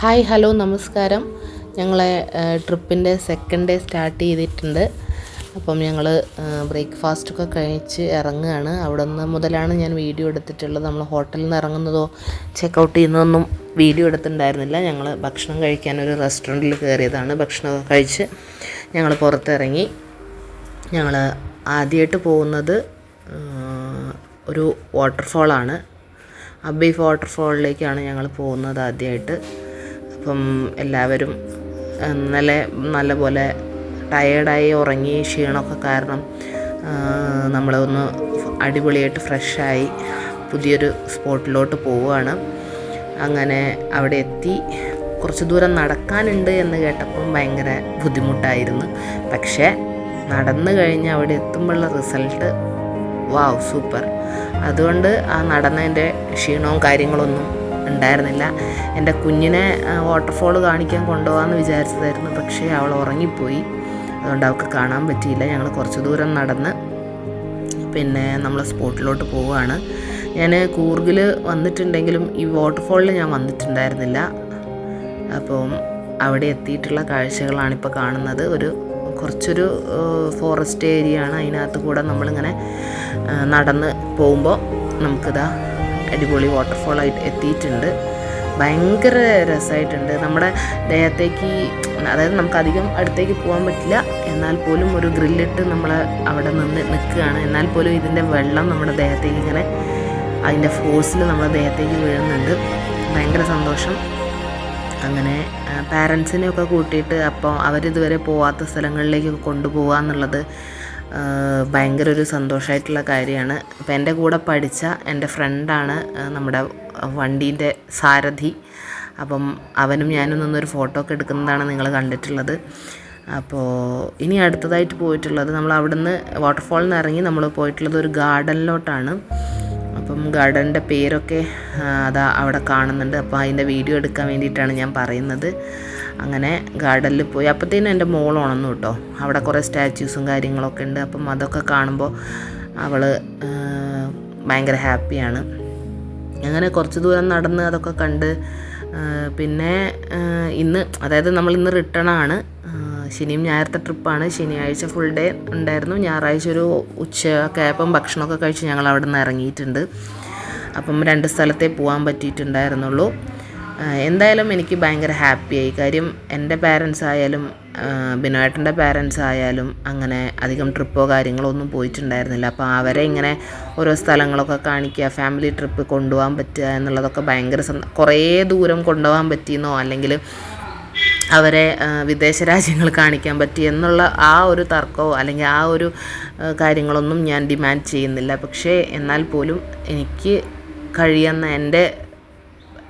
Hi hello നമസ്കാരം. ഞങ്ങളെ ട്രിപ്പിന്റെ second day start ചെയ്തിട്ടുണ്ട്. അപ്പം ഞങ്ങൾ ബ്രേക്ക്ഫാസ്റ്റൊക്കെ കഴിച്ച് ഇറങ്ങുകയാണ് അവിടെ നിന്ന് മുതലാണ് ഞാൻ വീഡിയോ എടുത്തിട്ടുള്ളത്. നമ്മൾ ഹോട്ടലിൽ നിന്ന് ഇറങ്ങുന്നതോ ചെക്കൗട്ട് ചെയ്യുന്നതൊന്നും വീഡിയോ എടുത്തിട്ടുണ്ടായിരുന്നില്ല. ഞങ്ങൾ ഭക്ഷണം കഴിക്കാൻ ഒരു റെസ്റ്റോറന്റിൽ കയറിയതാണ്. ഭക്ഷണമൊക്കെ കഴിച്ച് ഞങ്ങൾ പുറത്തിറങ്ങി. ഞങ്ങൾ ആദ്യമായിട്ട് പോകുന്നത് ഒരു വാട്ടർഫോളാണ് അബീഫ് വാട്ടർഫോളിലേക്കാണ് ഞങ്ങൾ പോകുന്നത് ആദ്യമായിട്ട് അപ്പം എല്ലാവരും ഇന്നലെ നല്ല നല്ലപോലെ ടയേർഡായി ഉറങ്ങി ക്ഷീണമൊക്കെ കാരണം നമ്മളൊന്ന് അടിപൊളിയായിട്ട് ഫ്രഷായി പുതിയൊരു സ്പോട്ടിലോട്ട് പോവുകയാണ്. അങ്ങനെ അവിടെ എത്തി. കുറച്ച് ദൂരം നടക്കാനുണ്ട് എന്ന് കേട്ടപ്പം ഭയങ്കര ബുദ്ധിമുട്ടായിരുന്നു. പക്ഷേ നടന്നു കഴിഞ്ഞ് അവിടെ എത്തുമ്പോഴുള്ള റിസൾട്ട് വാവ് സൂപ്പർ അതുകൊണ്ട് ആ നടന്നതിന്റെ ക്ഷീണവും കാര്യങ്ങളൊന്നും ഉണ്ടായിരുന്നില്ല. എന്റെ കുഞ്ഞിനെ വാട്ടർഫോൾ കാണിക്കാൻ കൊണ്ടുപോകാമെന്ന് വിചാരിച്ചതായിരുന്നു. പക്ഷേ അവൾ ഉറങ്ങിപ്പോയി. അതുകൊണ്ട് അവൾക്ക് കാണാൻ പറ്റിയില്ല. ഞങ്ങൾ കുറച്ച് ദൂരം നടന്ന് പിന്നെ നമ്മൾ സ്പോട്ടിലോട്ട് പോവുകയാണ്. ഞാൻ കൂർഗിൽ വന്നിട്ടുണ്ടെങ്കിലും ഈ വാട്ടർഫോളിൽ ഞാൻ വന്നിട്ടുണ്ടായിരുന്നില്ല. അപ്പം അവിടെ എത്തിയിട്ടുള്ള കാഴ്ചകളാണിപ്പോൾ കാണുന്നത്. ഒരു കുറച്ചൊരു ഫോറസ്റ്റ് ഏരിയ ആണ്. അതിനകത്ത് കൂടെ നമ്മളിങ്ങനെ നടന്ന് പോകുമ്പോൾ നമുക്കിതാ അടിപൊളി വാട്ടർഫോളായിട്ട് എത്തിയിട്ടുണ്ട്. ഭയങ്കര രസമായിട്ടുണ്ട് നമ്മുടെ ദേഹത്തേക്ക് അതായത് നമുക്ക് അധികം അടുത്തേക്ക് പോകാൻ പറ്റില്ല. എന്നാൽ പോലും ഒരു ഗ്രില്ലിട്ട് നമ്മൾ അവിടെ നിന്ന് നിൽക്കുകയാണ്. എന്നാൽ പോലും ഇതിന്റെ വെള്ളം നമ്മുടെ ദേഹത്തേക്ക് ഇങ്ങനെ അതിന്റെ ഫോഴ്സിൽ നമ്മുടെ ദേഹത്തേക്ക് വീഴുന്നുണ്ട്. ഭയങ്കര സന്തോഷം. അങ്ങനെ പാരൻസിനെയൊക്കെ കൂട്ടിയിട്ട് അപ്പോൾ അവരിതുവരെ പോവാത്ത സ്ഥലങ്ങളിലേക്കൊക്കെ കൊണ്ടുപോകുക എന്നുള്ളത് ഭയങ്കര ഒരു സന്തോഷമായിട്ടുള്ള കാര്യമാണ്. അപ്പോൾ എന്റെ കൂടെ പഠിച്ച എന്റെ ഫ്രണ്ടാണ് നമ്മുടെ വണ്ടീന്റെ സാരഥി. അപ്പം അവനും ഞാനും നിന്നൊരു ഫോട്ടോ ഒക്കെ എടുക്കുന്നതാണ് നിങ്ങൾ കണ്ടിട്ടുള്ളത്. അപ്പോൾ ഇനി അടുത്തതായിട്ട് പോയിട്ടുള്ളത് നമ്മൾ അവിടുന്ന് വാട്ടർഫോളിൽ നിന്ന് ഇറങ്ങി നമ്മൾ പോയിട്ടുള്ളത് ഒരു ഗാർഡനിലോട്ടാണ് അപ്പം ഗാർഡന്റെ പേരൊക്കെ അതാ അവിടെ കാണുന്നുണ്ട്. അപ്പോൾ അതിന്റെ വീഡിയോ എടുക്കാൻ വേണ്ടിയിട്ടാണ് ഞാൻ പറയുന്നത്. അങ്ങനെ ഗാർഡനിൽ പോയി. അപ്പോഴത്തേനും എന്റെ മോൾ ഉണന്നു കേട്ടോ. അവിടെ കുറേ സ്റ്റാച്യൂസും കാര്യങ്ങളൊക്കെ ഉണ്ട്. അപ്പം അതൊക്കെ കാണുമ്പോൾ അവൾ ഭയങ്കര ഹാപ്പിയാണ്. അങ്ങനെ കുറച്ച് ദൂരം നടന്ന് അതൊക്കെ കണ്ട് പിന്നെ ഇന്ന് അതായത് നമ്മൾ ഇന്ന് റിട്ടേൺ ആണ് ശനിയും ഞായറത്തെ ട്രിപ്പാണ്. ശനിയാഴ്ച ഫുൾ ഡേ ഉണ്ടായിരുന്നു. ഞായറാഴ്ച ഒരു ഉച്ചയൊക്കെ ആയപ്പം ഭക്ഷണമൊക്കെ കഴിച്ച് ഞങ്ങൾ അവിടെ നിന്ന് ഇറങ്ങിയിട്ടുണ്ട്. അപ്പം രണ്ട് സ്ഥലത്തേ പോകാൻ പറ്റിയിട്ടുണ്ടായിരുന്നുള്ളൂ. എന്തായാലും എനിക്ക് ഭയങ്കര ഹാപ്പിയായി. കാര്യം എന്റെ പാരൻസ് ആയാലും ബിനോയേട്ടന്റെ പാരൻസ് ആയാലും അങ്ങനെ അധികം ട്രിപ്പോ കാര്യങ്ങളോ ഒന്നും പോയിട്ടുണ്ടായിരുന്നില്ല. അപ്പോൾ അവരെ ഇങ്ങനെ ഓരോ സ്ഥലങ്ങളൊക്കെ കാണിക്കുക ഫാമിലി ട്രിപ്പ് കൊണ്ടുപോകാൻ പറ്റുക എന്നുള്ളതൊക്കെ ഭയങ്കര സന്ത- കുറേ ദൂരം കൊണ്ടുപോകാൻ പറ്റിയെന്നോ അല്ലെങ്കിൽ അവരെ വിദേശ രാജ്യങ്ങൾ കാണിക്കാൻ പറ്റി എന്നുള്ള ആ ഒരു തർക്കമോ അല്ലെങ്കിൽ ആ ഒരു കാര്യങ്ങളൊന്നും ഞാൻ ഡിമാൻഡ് ചെയ്യുന്നില്ല. പക്ഷേ എന്നാൽ പോലും എനിക്ക് കഴിയുന്ന എന്റെ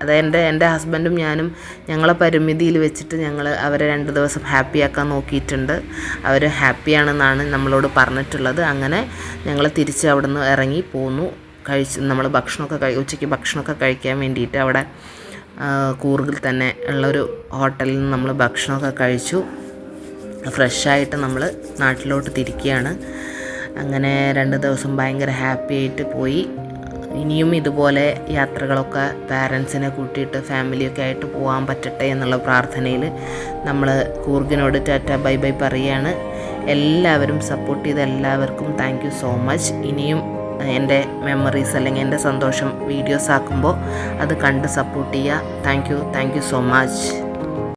അതായത് എന്റെ ഹസ്ബൻഡും ഞാനും ഞങ്ങളെ പരിമിതിയിൽ വെച്ചിട്ട് ഞങ്ങൾ അവരെ രണ്ട് ദിവസം ഹാപ്പിയാക്കാൻ നോക്കിയിട്ടുണ്ട്. അവർ ഹാപ്പിയാണെന്നാണ് നമ്മളോട് പറഞ്ഞിട്ടുള്ളത്. അങ്ങനെ ഞങ്ങൾ തിരിച്ച് അവിടെ നിന്ന് ഇറങ്ങി പോന്നു. കഴിച്ച് നമ്മൾ ഭക്ഷണമൊക്കെ ഉച്ചയ്ക്ക് ഭക്ഷണമൊക്കെ കഴിക്കാൻ വേണ്ടിയിട്ട് അവിടെ കൂർഗിൽ തന്നെ ഉള്ളൊരു ഹോട്ടലിൽ നിന്ന് നമ്മൾ ഭക്ഷണമൊക്കെ കഴിച്ചു. ഫ്രഷായിട്ട് നമ്മൾ നാട്ടിലോട്ട് തിരിക്കുകയാണ്. അങ്ങനെ രണ്ട് ദിവസം ഭയങ്കര ഹാപ്പി ആയിട്ട് പോയി. ഇനിയും ഇതുപോലെ യാത്രകളൊക്കെ പാരൻസിനെ കൂട്ടിയിട്ട് ഫാമിലിയൊക്കെ ആയിട്ട് പോകാൻ പറ്റട്ടെ എന്നുള്ള പ്രാർത്ഥനയിൽ നമ്മൾ കൂർഗിനോട് ടാറ്റ ബൈ ബൈ പറയുകയാണ്. എല്ലാവരും സപ്പോർട്ട് ചെയ്ത എല്ലാവർക്കും താങ്ക് സോ മച്ച്. ഇനിയും എന്റെ മെമ്മറീസ് അല്ലെങ്കിൽ എന്റെ സന്തോഷം വീഡിയോസ് ആക്കുമ്പോൾ അത് കണ്ട് സപ്പോർട്ട് ചെയ്യുക. Thank you thank you so much